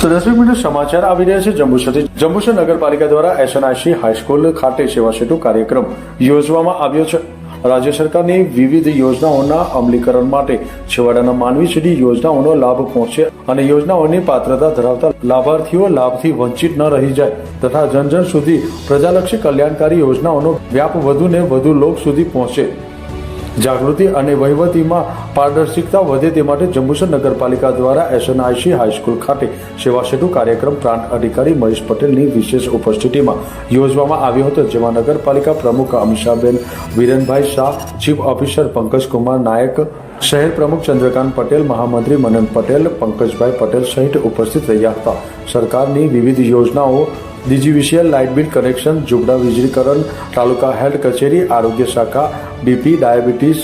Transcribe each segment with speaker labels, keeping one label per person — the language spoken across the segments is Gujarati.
Speaker 1: તો દસમી મિનિટ સમાચાર આવી રહ્યા છે જંબુસરથી. જંબુસર નગરપાલિકા દ્વારા એસએનઆઈસી હાઈસ્કૂલ ખાતે સેવા સેતુ કાર્યક્રમ યોજવામાં આવ્યો છે. રાજ્ય સરકારની વિવિધ યોજનાઓના અમલીકરણ માટે છેવાડાના માનવી સુધી યોજનાઓનો લાભ પહોંચે અને યોજનાઓની પાત્રતા ધરાવતા લાભાર્થીઓ લાભથી વંચિત ન રહી જાય તથા જન જન સુધી પ્રજાલક્ષી કલ્યાણકારી યોજનાઓનો વ્યાપ વધુને વધુ લોક સુધી પહોંચે. જાગૃતિ અને વહીવટીમાં પારદર્શિકતા વધે તે માટે જંબુસર નગરપાલિકા દ્વારા એસએનઆઈસી હાઈસ્કૂલ ખાતે સેવા સેતુ કાર્યક્રમ પ્રાંત અધિકારી મહેશ પટેલની વિશેષ ઉપસ્થિતિમાં યોજવામાં આવ્યો હતો, જેમાં નગરપાલિકા પ્રમુખ અમિષાબેન વિરેનભાઈ શાહ, ચીફ ઓફિસર પંકજકુમાર નાયક, શહેર પ્રમુખ ચંદ્રકાંત પટેલ, મહામંત્રી મનન પટેલ, પંકજભાઈ પટેલ સહિત ઉપસ્થિત રહ્યા હતા. સરકારની વિવિધ યોજનાઓ ડીજીવીસીએલ લાઇટ બિલ કનેક્શન ઝુંપડા વીજળીકરણ, તાલુકા હેલ્થ કચેરી, આરોગ્ય શાખા, બીપી, ડાયાબિટીસ,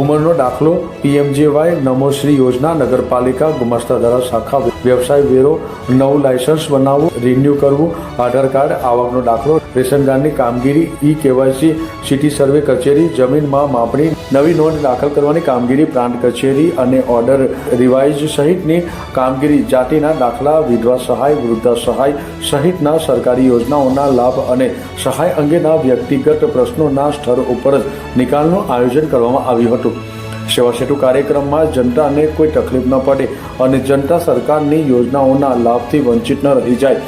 Speaker 1: ઉંમરનો દાખલો, પીએમજેવાય નમોશ્રી યોજના, નગરપાલિકા ગુમાસ્તાધારા શાખા, વ્યવસાય વેરો નવું લાયસન્સ બનાવવું, રિન્યુ કરવું, આધાર કાર્ડ, આવકનો દાખલો, રેશન કાર્ડની કામગીરી, ઈ કેવાયસી, સિટી સર્વે કચેરી જમીનમાં માપણી નવી નોંધ દાખલ કરવાની કામગીરી પ્રાંત કચેરી અને ઓર્ડર રિવાઇઝ સહિતની કામગીરી જાતિના દાખલા, વિધવા સહાય, વૃદ્ધા સહાય સહિતના સરકારી યોજનાઓના લાભ અને સહાય અંગેના વ્યક્તિગત પ્રશ્નોના સ્તર ઉપર જ નિકાલનું આયોજન કરવામાં આવ્યું હતું. સેવા સેતુ કાર્યક્રમમાં જનતાને કોઈ તકલીફ ન પડે અને જનતા સરકારની યોજનાઓના લાભથી વંચિત ન રહી જાય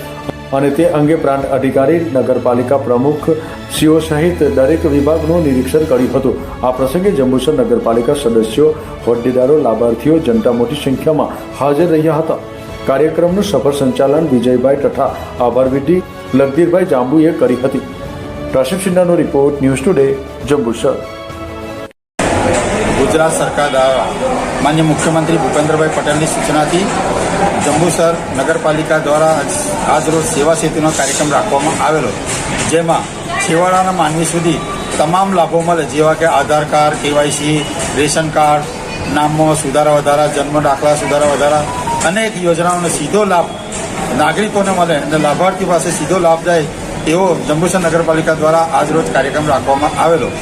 Speaker 1: અને તે અંગે પ્રાંત અધિકારી, નગરપાલિકા પ્રમુખ સીઓ સહિત દરેક વિભાગનું નિરીક્ષણ કર્યું હતું. આ પ્રસંગે જંબુસર નગરપાલિકા સદસ્યો, હોદ્દેદારો, લાભાર્થીઓ જનતા મોટી સંખ્યામાં હાજર રહ્યા હતા. કાર્યક્રમનું સફળ સંચાલન વિજયભાઈ તથા આભારવિધિ લગધીરભાઈ જાંબુએ કરી હતી. Kashif સિન્હાનો report news today, Jambusar.
Speaker 2: Gujarat સરકાર દ્વારા માન્ય મુખ્યમંત્રી ભૂપેન્દ્રભાઈ પટેલની સૂચનાથી જંબુસર નગરપાલિકા દ્વારા આજરોજ સેવા સેતુનો કાર્યક્રમ રાખવામાં આવેલો. જેમાં છેવાડાના માનવી સુધી તમામ લાભો મળે, જેવા કે Aadhaar card, KYC, ration card નામમાં સુધારા વધારા, જન્મ દાખલા સુધારા વધારા, અનેક યોજનાઓનો સીધો લાભ નાગરિકોને મળે અને લાભાર્થી પાસે સીધો લાભ જાય એવો જંબુસર નગરપાલિકા દ્વારા આજરોજ કાર્યક્રમ રાખવામાં આવેલો.